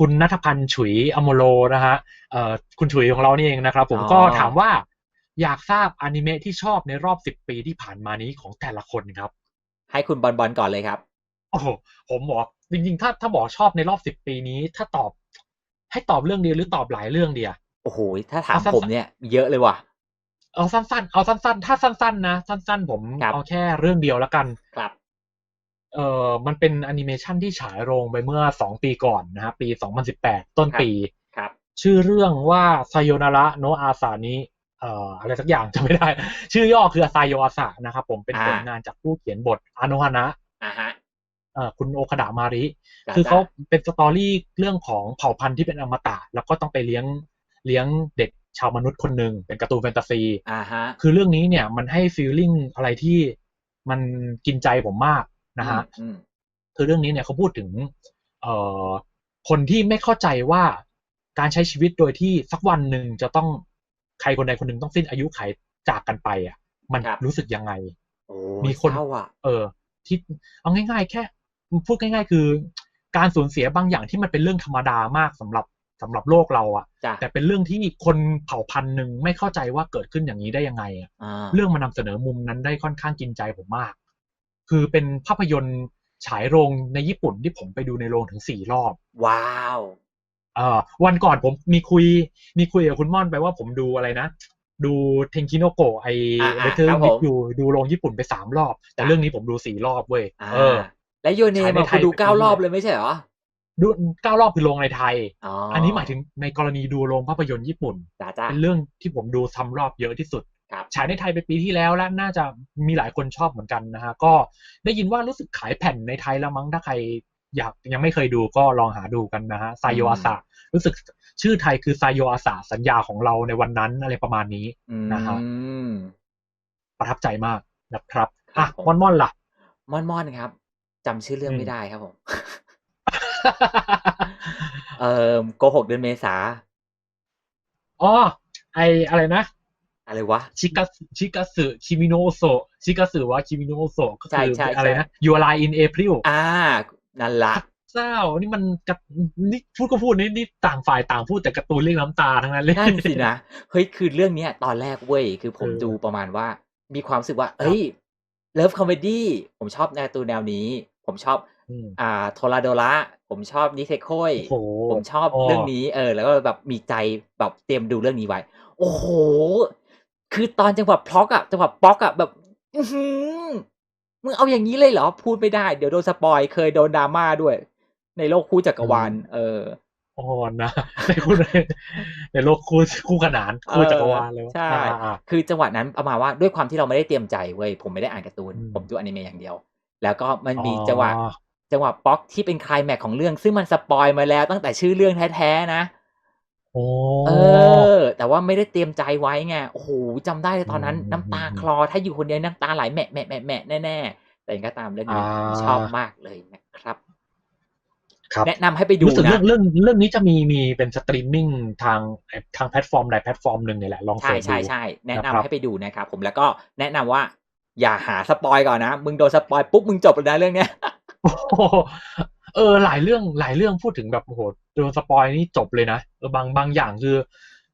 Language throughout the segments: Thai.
คุณนัทพันธ์ฉุยอโมโลนะฮะเอ่อคุณฉุยของเรานี่เองนะครับ ผมอ๋อก็ถามว่าอยากทราบอนิเมะที่ชอบในรอบสิบปีที่ผ่านมานี้ของแต่ละคนครับ ให้คุณบอลบอลก่อนเลยครับ โอ้โหผมบอกจริงๆ ถ้าถ้าบอกชอบในรอบสิบปีนี้ ถ้าตอบ ให้ตอบเรื่องเดียวหรือตอบหลายเรื่องเดียวโอ้โหถ้าถามเอาสั้นๆผมเนี่ย เยอะเลยว่ะเอาสั้นๆ เอาสั้นๆ ถ้าสั้นๆ นะ สั้นๆ ผมครับเอาแค่เรื่องเดียวแล้วกันครับ เอ่อมันเป็นแอนิเมชันที่ฉายโรงไปเมื่อสองปีก่อนนะฮะปี 2018 ต้นปีครับชื่อเรื่องว่าไซโยนาระโนอาสานิเอ่ออะไรสักอย่างจะไม่ได้ ชื่อย่อคือไซโยอาสะนะครับผมเป็นอ่าผลงานจากผู้เขียนบทอาโนฮานะอ่าฮะเอ่อคุณโอคดามาริจ้ะคือเขาจ้ะเป็นสตอรี่เรื่องของเผ่าพันธุ์ที่เป็นอมตะ แล้วก็ต้องไปเลี้ยงเลี้ยงเด็กชาวมนุษย์คนหนึ่งเป็นการ์ตูนแฟนตาซีอ่าฮะคือเรื่องนี้เนี่ยมันให้ฟีลลิ่งอะไรที่มันกินใจผมมาก นะฮะอืมคือเรื่องนี้เนี่ยเขาพูดถึงเอ่อคนที่ไม่เข้าใจว่าการใช้ชีวิตโดยที่สักวันหนึ่งจะต้องใครคนใดคนหนึ่งต้องสิ้นอายุไขจากกันไปอะ มันครับรู้สึกยังไงโอ้มีคนเศร้าอะเออ ที่เอาง่าย ๆ แค่พูดง่าย ๆ คือ การสูญเสียบางอย่างที่มันเป็นเรื่องธรรมดามากสำหรับสำหรับโลกเราอะจ้ะแต่เป็นเรื่องที่คนเผ่าพันธุ์หนึ่งไม่เข้าใจว่าเกิดขึ้นอย่างนี้ได้ยังไงอะอ่าเรื่องมานำเสนอมุมนั้นได้ค่อนข้างกินใจผมมาก คือเป็นภาพยนตร์ฉายโรงในญี่ปุ่นที่ผมไปดูในโรงถึงสี่รอบ ว้าวเอ่อวันก่อนผมมีคุย มีคุยกับคุณม่อนไปว่าผมดูอะไรนะ ดูเทงคิโนโกะไออ่าเบอ่าเทอร์ครับผมอยู่ดูโรงญี่ปุ่นไปสามรอบ แต่จ้ะเรื่องนี้ผมดูสี่รอบเว้ยอ่าเออ และโยเนฉายในมาไทคุยณดูเป็นเก้าปีรอบแรกเลยไม่ใช่เหรอดูเก้ารอบคือโรงในไทยอ๋ออัอันนี้หมายถึงในกรณีดูโรงภาพยนตร์ญี่ปุ่นจ้าจ้าเป็นเรื่องที่ผมดูซ้ำรอบเยอะที่สุดครับ ฉายในไทยไปปีที่แล้วและน่าจะมีหลายคนชอบเหมือนกันนะฮะก็ได้ยินว่ารู้สึกขายแผ่นในไทยแล้วมั้งถ้าใครอยากยังไม่เคยดูก็ลองหาดูกันนะฮะไซโยอาสะรู้สึกชื่อไทยคือไซโยอาสะสัญญาของเราในวันนั้นอะไรประมาณนี้อืนะฮะมประทับใจมากนะครับครัอะบผมม่อนม่อนล่ะม่อนม่อนครับจำชื่อเรื่องอืมไม่ได้ครับผมเอ่อโกหกเดือนเมษาอ๋อไออะไรนะ อะไรวะชิกัสชิกัสึคิมิโนโซชิกัสึวะคิมิโนโซก็ใช่คือใช่อะไรใช่นะ You are in April อ่านั่นละเจ้านี่มันกระนี่พูดก็พูดนี่นี่ต่างฝ่ายต่างพูดแต่การ์ตูนเรื่องน้ำตาทั้งนั้นเลยนั่นสินะเฮ้ยคือเรื่องเนี้ยตอนแรกเว้ยคือผมเออดูประมาณว่า มีความรู้สึกว่า เอ้ยเลิฟคอมเมดี้ผมชอบแนวตูนแนวนี้ ผมชอบอืมอ่าโทราโดระผมชอบนิเทโคยโอ้โหผมชอบอ๋อเรื่องนี้ เออ แล้วก็แบบมีใจแบบเตรียมดูเรื่องนี้ไว้ โอ้โห คือตอนจังหวะพล็อกอะจังหวะป๊อกอะแบบอือหือมึงเอาอย่างนี้เลยเหรอ พูดไม่ได้ เดี๋ยวโดนสปอยเคยโดนดราม่าด้วย ในโลกคู่จักรวาลเอออ่อนนะในคู่ในในโลกคู่คู่ขนานคู่จักรวาลเลยวะใช่อ่าอ่าคือจังหวะนั้นประมาณว่าด้วยความที่เราไม่ได้เตรียมใจเว้ยผมไม่ได้อ่านการ์ตูนอืมผมดูอนิเมะอย่างเดียว แล้วก็มันมีอ๋อจังหวะจังหวะป๊อกที่เป็นไคลายแม็กซ์ของเรื่อง ซึ่งมันสปอยมาแล้วตั้งแต่ชื่อเรื่องแท้ๆนะ โอ้เออ แต่ว่าไม่ได้เตรียมใจไว้ไงโอ้โหจำได้เลยตอนนั้นอืมน้ำตาอืมคลอถ้าอยู่คนเดียวน้ำตาไหลแหมะแหมะแหมะแหมะแน่ๆแต่ยังก็ตามเรื่องนี้อ่า ชอบมากเลยนะครับ ครับ แนะนำให้ไปดูรู้สึกนะเรื่องเรื่องเรื่องนี้จะมีมีเป็นสตรีมมิ่งทางทางแพลตฟอร์มใดแพลตฟอร์มหนึ่งเนี่ยแหละลองใช่เสิร์ชดูใช่ใช่แนะนำนะครับให้ไปดูนะครับผมแล้วก็แนะนำว่า อย่าหาสปอยก่อนนะ มึงโดนสปอยปุ๊บมึงจบเลยนะเรื่องเนี้ย โอ้โห เออหลายเรื่องหลายเรื่องพูดถึงแบบโอ้โหโดนสปอยนี่จบเลยนะเออบางบางอย่างคือ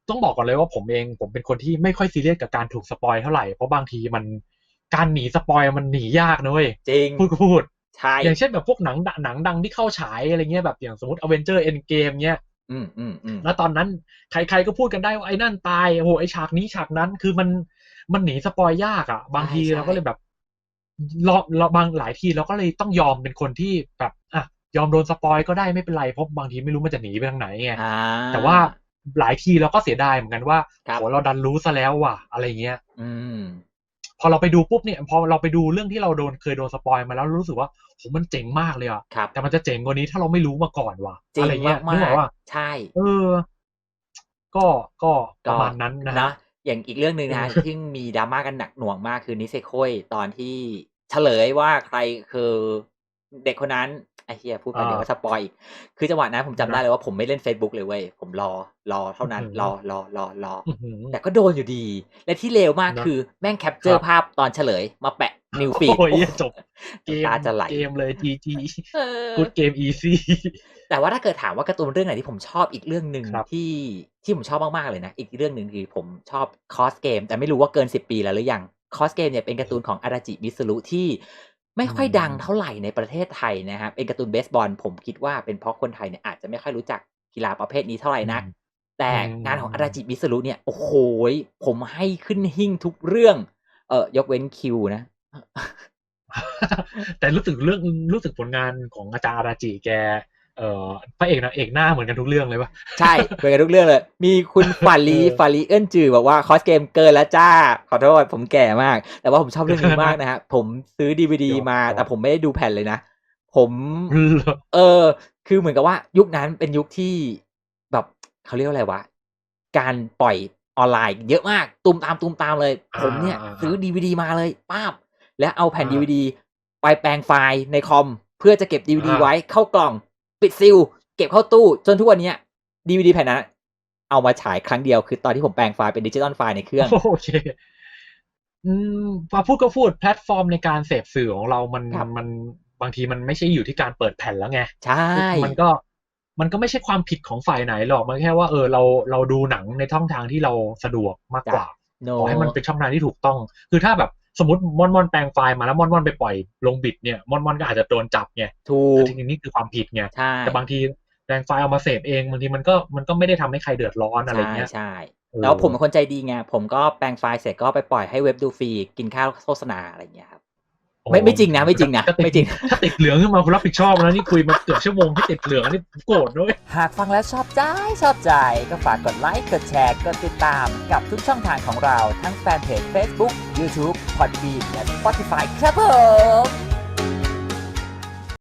ต้องบอกก่อนเลยว่าผมเอง ผมเป็นคนที่ไม่ค่อยซีเรียสกับการถูกสปอยเท่าไหร่เพราะบางทีมันการหนีสปอยมันหนียากนะเว้ยจริงพูดก็พูดใช่อย่างเช่นแบบพวกหนังดหนังดังที่เข้าฉายอะไรเงี้ยแบบอย่างสมมติ a v e n g e r Endgame เงี้ยอืมอืมอืมแล้วตอนนั้นใครๆก็พูดกันได้ว่าไอ้นั่นตายโอ้โหไอ้ฉากนี้ฉากนั้นคือมันมันหนีสปอยยากอะ่ะ บางทีเราก็เลยแบบเราเราบางหลายทีเราก็เลยต้องยอมเป็นคนที่แบบอะ ยอมโดนสปอยก็ได้ไม่เป็นไรเพราะบางทีไม่รู้มันจะหนีไปทางไหนไงอ่าแต่ว่าหลายทีเราก็เสียดายเหมือนกันว่าครับโหเราดันรู้ซะแล้วว่ะอะไรเงี้ย อืม พอเราไปดูปุ๊บเนี่ย พอเราไปดูเรื่องที่เราโดนเคยโดนสปอยมาแล้วรู้สึกว่าโหมันเจ๋งมากเลยอะครับแต่มันจะเจ๋งกว่านี้ถ้าเราไม่รู้มาก่อนว่ะจริอะไรงเงี้ยมานึกออกกว่าๆใช่ เออ ก็ก็ปก็ระมาณนั้นนะนะฮะอย่างอีกเรื่องหนึ่งนะเออที่มีดราม่ากันหนักหน่วงมากคือนิเซโคยตอนที่เฉลยว่าใครคือเด็กคนนั้น ไอ้เฮียพูดไปเดี๋ยวก็สปอยอีกคือจังหวะนั้นผมจำได้เลยว่าผมไม่เล่น Facebook เลยเว้ย ผมรอรอเท่านั้น รอรอรอรออื้อหือแต่ก็โดนอยู่ดี และที่เลวมากนะคือแม่งแคปเจอครัร์บภาพตอนเฉลย มาแปะนิวฟีดโอ้ยจบเกมตาจะไหลเกมเลย GG เออกูดเกม easy แต่ว่าถ้าเกิดถามว่าการ์ตูนเรื่องไหนที่ผมชอบอีกเรื่องหนึ่งครับที่ที่ผมชอบมากๆเลยนะ อีกเรื่องหนึ่งคือผมชอบคอสเกมแต่ไม่รู้ว่าเกินสิบปีแล้วหรือยังคอสเกมเนี่ยเป็นการ์ตูนของอาราจิมิสรุที่ ไม่ค่อยดังเท่าไหร่ในประเทศไทยนะครับ เป็นการ์ตูนเบสบอล ผมคิดว่าเป็นเพราะคนไทยเนี่ยอาจจะไม่ค่อยรู้จักกีฬาประเภทนี้เท่าไหร่นักอืมแต่อืมงานของอาราจิมิสรุเนี่ย โอ้โหยผมให้ขึ้นหิ้งทุกเรื่อง เออยกเว้นคิวนะ แต่รู้สึกเรื่อง รู้สึกผลงานของอาจารย์อาราจิแก เอ่อพระเอกนางเอกหน้าเหมือนกันทุกเรื่องเลยปะใช่เหมือนกันทุกเรื่องเลย มีคุณฟารีเออฟารีเอิ้นจือบอกว่าคอสเกมเกินแล้วจ้า ขอโทษผมแก่มาก แต่ว่าผมชอบเรื่องนี้มากนะฮะผมซื้อดีวดียอมมายอมแต่ผมไม่ได้ดูแผ่นเลยนะ ผมเหรอเออ คือเหมือนกับว่า ยุคนั้นเป็นยุคที่แบบเขาเรียกว่าอะไรวะ การปล่อยออนไลน์เยอะมากตุมตามตุมตามเลย ผมเนี่ยอ่าซื้อดีวดีมาเลยป้าบแล้วเอาแผ่นอ่าดีวดีไปแปลงไฟล์ในคอมเพื่อจะเก็บดีวดีอ่าไว้เข้ากล่อง ปิดซิลเก็บเข้าตู้จนทุกวันเนี้ยดีวดีแผ่นนั้นเอามาฉายครั้งเดียวคือตอนที่ผมแปลงไฟล์เป็นดิจิตอลไฟล์ในเครื่องโอเคอืมมาพูดก็พูดแพลตฟอร์มในการเสพสื่อของเรามันครับมันบางทีมันไม่ใช่อยู่ที่การเปิดแผ่นแล้วไงใช่มันก็มันก็ไม่ใช่ความผิดของฝ่ายไหนหรอก มันแค่ว่าเออเราเราดูหนังในช่องทางที่เราสะดวกมากกว่าโนขอให้มันเป็นช่องทางที่ถูกต้อง คือถ้าแบบ สมมติมอนมอนแปลงไฟล์มาแล้วมอนมอนไปปล่อยลงบิดเนี่ยมอนมอนก็อาจจะโดนจับไงถูแต่กทีนี้คือความผิดไงใช่แต่บางทีแปลงไฟล์เอามาเสพเองบางทีมันก็มันก็ไม่ได้ทำให้ใครเดือดร้อนอะไรใช่เงี้ยใช่เออแล้วผมเป็นคนใจดีไงผมก็แปลงไฟล์เสร็จก็ไปปล่อยให้เว็บดูฟรีกินข้าวโฆษณาอะไรอย่างเงี้ยครับ ไม่ไม่จริงนะไม่จริงนะถ้าติดไม่จริงถ้าติดเหลืองขึ้นมาคุณรับผิดชอบนะนี่คุยมาเกือบชั่วโมงที่ติดเหลืองนี่โกรธด้วยหากฟังแล้วชอบใจชอบใจ ก็ฝากกดไลค์กดแชร์กดติดตามกับทุกช่องทางของเราทั้งแฟนเพจ Facebook YouTube Podbean และ Spotify ครับผม